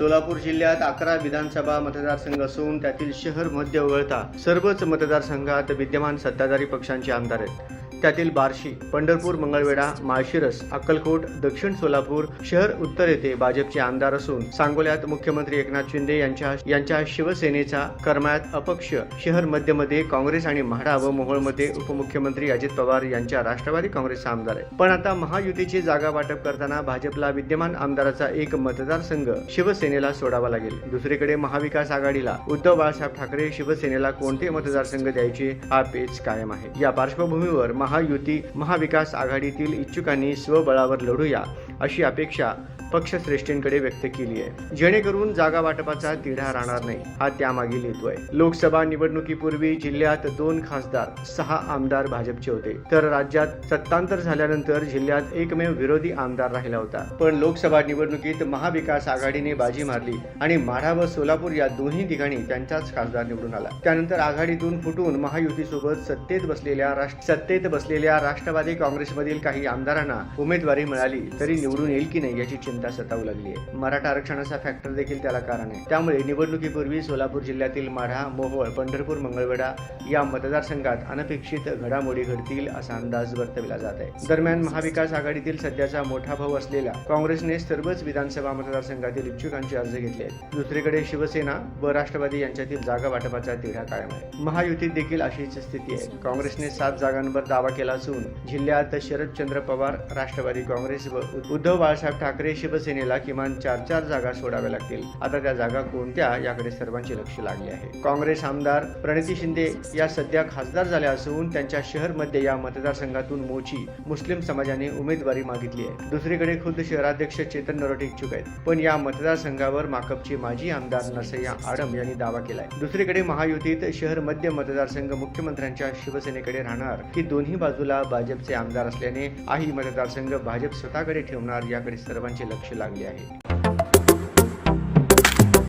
सोलापूर जिल्ह्यात अकरा विधानसभा मतदारसंघ असून त्यातील शहर मध्य वगळता सर्वच मतदारसंघात विद्यमान सत्ताधारी पक्षांचे आमदार आहेत. त्यातील बार्शी पंढरपूर मंगळवेढा माळशिरस अक्कलकोट दक्षिण सोलापूर शहर उत्तर येथे भाजपचे आमदार असून सांगोल्यात मुख्यमंत्री एकनाथ शिंदे यांच्या यांच्या शिवसेनेचा करमायात अपक्ष शहर मध्यमध्ये काँग्रेस आणि म्हाडा व मोहोळमध्ये उपमुख्यमंत्री अजित पवार यांच्या राष्ट्रवादी काँग्रेसचा आमदार आहे पण आता महायुतीची जागा वाटप करताना भाजपला विद्यमान आमदाराचा एक मतदारसंघ शिवसेनेला सोडावा लागेल. दुसरीकडे महाविकास आघाडीला उद्धव बाळासाहेब ठाकरे शिवसेनेला कोणते मतदारसंघ द्यायचे हा पेच कायम आहे. या पार्श्वभूमीवर महा महायुती महाविकास आघाडीतील इच्छुकांनी स्वबळावर लढूया अशी अपेक्षा पक्षश्रेष्ठींकडे व्यक्त केली आहे. जेणेकरून जागा वाटपाचा तिढा राहणार नाही हा त्यामागील हेतू आहे लोकसभा निवडणुकीपूर्वी जिल्ह्यात दोन खासदार सहा आमदार भाजपचे होते. तर राज्यात सत्तांतर झाल्यानंतर जिल्ह्यात एकमेव विरोधी आमदार राहिला होता. पण लोकसभा निवडणुकीत महाविकास आघाडीने बाजी मारली आणि माढा व सोलापूर या दोन्ही ठिकाणी त्यांचाच खासदार निवडून आला. त्यानंतर आघाडीतून फुटून महायुतीसोबत सत्तेत बसलेल्या राष्ट्र सत्तेत बसलेल्या राष्ट्रवादी काँग्रेसमधील काही आमदारांना उमेदवारी मिळाली तरी निवडून येईल की नाही याची चिंता सतावू लागली आहे. मराठा आरक्षणाचा फॅक्टर देखील त्याला कारण आहे. त्यामुळे निवडणुकीपूर्वी सोलापूर जिल्ह्यातील माढा मोहोळ पंढरपूर मंगळवेढा या मतदारसंघात अनपेक्षित घडामोडी घडतील असा अंदाज वर्तविला जात आहे. दरम्यान महाविकास आघाडीतील सध्याचा मोठा भाऊ असलेल्या काँग्रेसने सर्वच विधानसभा मतदारसंघातील इच्छुकांचे अर्ज घेतले आहेत. दुसरीकडे शिवसेना व राष्ट्रवादी यांच्यातील जागा वाटपाचा तिढा कायम आहे. महायुतीत देखील अशीच स्थिती आहे. काँग्रेसने सात जागांवर दावा केला असून जिल्ह्यात शरदचंद्र पवार राष्ट्रवादी काँग्रेस व उद्धव बाळासाहेब ठाकरे शिवसेनेला किमान चार चार जागा सोडाव्या लागतील. आता त्या जागा कोणत्या याकडे सर्वांचे लक्ष लागले आहे. काँग्रेस आमदार प्रणिती शिंदे या सध्या खासदार झाल्या असून त्यांच्या शहरमध्ये या मतदारसंघातून मोची मुस्लिम समाजाने उमेदवारी मागितली आहे. दुसरीकडे खुद्द शहराध्यक्ष चेतन नरोटे इच्छुक आहेत. पण या मतदारसंघावर माकपचे माजी आमदार नरसय्या आडम यांनी दावा केलाय. दुसरीकडे महायुतीत शहर मध्य मतदारसंघ मुख्यमंत्र्यांच्या शिवसेनेकडे राहणार की दोन्ही बाजूला भाजपचे आमदार असल्याने आही मतदारसंघ भाजप स्वतःकडे ठेवणार याकडे सर्वांचे लक्ष लक्ष लागले आहे.